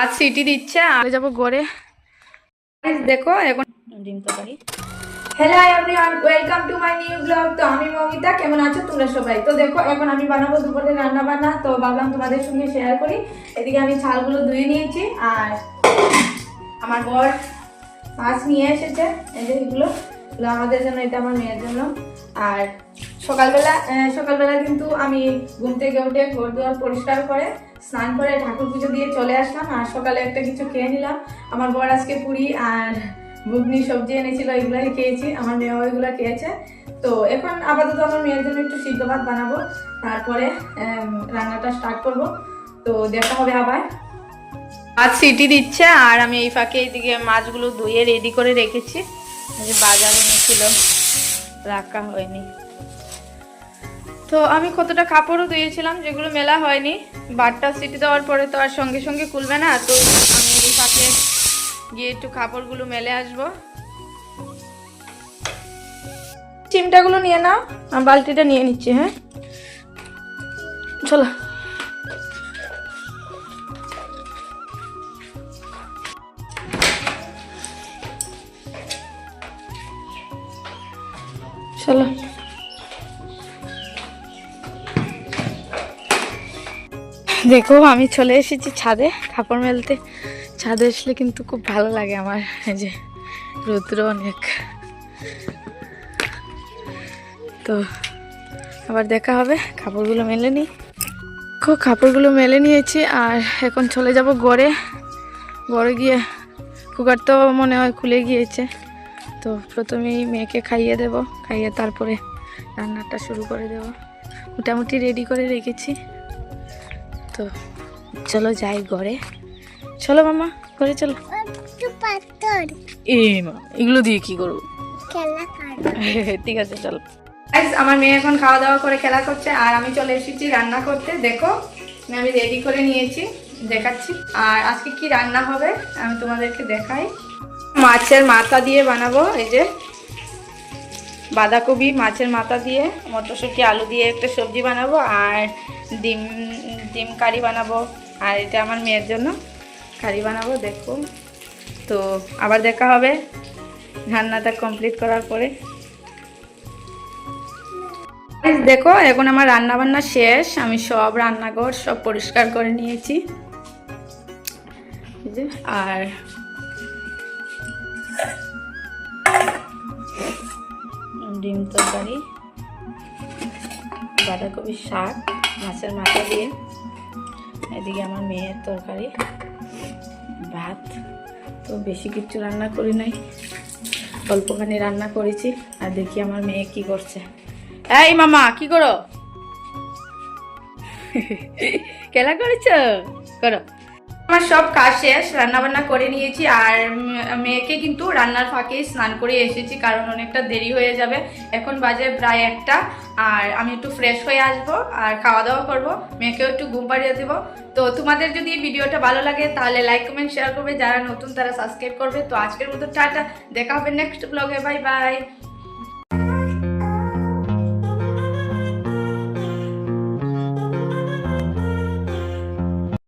আজ সিটি দিচ্ছে আর যাব গড়ে। দেখো এখন ডিম তরকারি। Hello everyone welcome to my new blog তো আমি মমিতা কেমন আছো তোমরা সবাই? তো দেখো এখন আমি বানাবো দুপুরে রান্না বান্না তো ভাবলাম তোমাদের সঙ্গে শেয়ার করি। এদিকে আমি ছালগুলো ধুয়ে নিয়েছি আর আমার বর মাছ নিয়ে এসেছে এই যে এগুলো। এগুলো আমাদের জন্য এটা আমার মেয়ের জন্য। আর সকালবেলা সকালবেলা কিন্তু আমি ঘুম থেকে উঠে ঘর দুয়ার পরিষ্কার করে, স্নান করে ঠাকুর পুজো দিয়ে চলে আসলাম আর সকালে একটা কিছু খেয়ে নিলাম। আমার বর আজকে পুরি আর ঘুগনি, সবজি এনেছিল, এগুলোই খেয়েছি, আমার মেয়েও এগুলো খেয়েছে। তো এখন আপাতত আমার মেয়ের জন্য একটু সিদ্ধ ভাত বানাবো, তারপরে রান্নাটা স্টার্ট করব। তো দেখা হবে আবার। আজ সিটি দিচ্ছে আর আমি এই ফাঁকে এইদিকে মাছগুলো ধুয়ে রেডি করে রেখেছি। বাজার এনেছিল, রাখা হয়নি। তো আমি কতটা কাপড়ও ধুয়েছিলাম, যেগুলো মেলা হয়নি। বারটা সিটি দেওয়ার পরে তো আর সঙ্গে সঙ্গে খুলবে না, তো আমি এই ফাঁকে গিয়ে একটু কাপড়গুলো মেলে আসব। চিমটাগুলো নিয়ে নাও বালতিটা নিয়ে নিচ্ছি হ্যাঁ? চলো। চলো। দেখো, আমি চলে এসেছি ছাদে, কাপড় মেলতে। ছাদে আসলে কিন্তু খুব ভালো লাগে আমার যে রৌদ্র অনেক। তো আবার দেখা হবে, কাপড়গুলো মেলে নিই। খুব কাপড়গুলো মেলে নিয়েছি, আর এখন চলে যাব গড়ে। গড়ে গিয়ে কুকার তো মনে হয় খুলে গিয়েছে। তো প্রথমেই মেয়েকে খাইয়ে দেব, খাইয়ে তারপরে রান্নাটা শুরু করে দেব। মোটামুটি রেডি করে রেখেছি। তো চলো যাই ঘরে। চলো মামা ঘরে চলো। পাথর। এ মা এগুলো দিয়ে কি করব? ঠিক আছে চলো। আমার মেয়ে এখন খাওয়া দাওয়া করে খেলা করছে আর আমি চলে এসেছি রান্না করতে। দেখো আমি রেডি করে নিয়েছি দেখাচ্ছি। আর আজকে কি রান্না হবে আমি তোমাদেরকে দেখাই। মাছের মাথা দিয়ে বানাবো এই যে। বাঁধাকপি, মাছের মাথা দিয়ে, মটরশুঁটি, আলু দিয়ে একটা সবজি বানাবো আর ডিম ডিম কারি বানাবো। আর এটা আমার মেয়ের জন্য কারি বানাবো, দেখো। তো আবার দেখা হবে রান্নাটা কমপ্লিট করার পরে। দেখো, এখন আমার রান্না বান্না শেষ। আমি সব রান্নাঘর সব পরিষ্কার করে নিয়েছি। আর ডিম তরকারি বাঁধাকপির শাক, মাছের মাথা দিয়ে। এদিকে আমার মেয়ের তরকারি, ভাত। তো বেশি কিছু রান্না করি নাই, অল্পখানি রান্না করেছি। আর দেখি আমার মেয়ে কি করছে। এই মামা, কি করো? খেলা করেছ? করো। আমার সব কাজ শেষ রান্না বান্না করে নিয়েছি আর মেয়েকে কিন্তু রান্নার ফাঁকেই স্নান করে এসেছি কারণ অনেকটা দেরি হয়ে যাবে। এখন বাজে প্রায় একটা আর আমি একটু ফ্রেশ হয়ে আসব আর খাওয়া দাওয়া করব। মেয়েকেও একটু ঘুম পাড়িয়ে দেবো। তো তোমাদের যদি ভিডিওটা ভালো লাগে তাহলে লাইক কমেন্ট শেয়ার করবে। যারা নতুন তারা সাবস্ক্রাইব করবে। তো আজকের মতো টাটা। দেখা হবে নেক্সট ব্লগে বাই বাই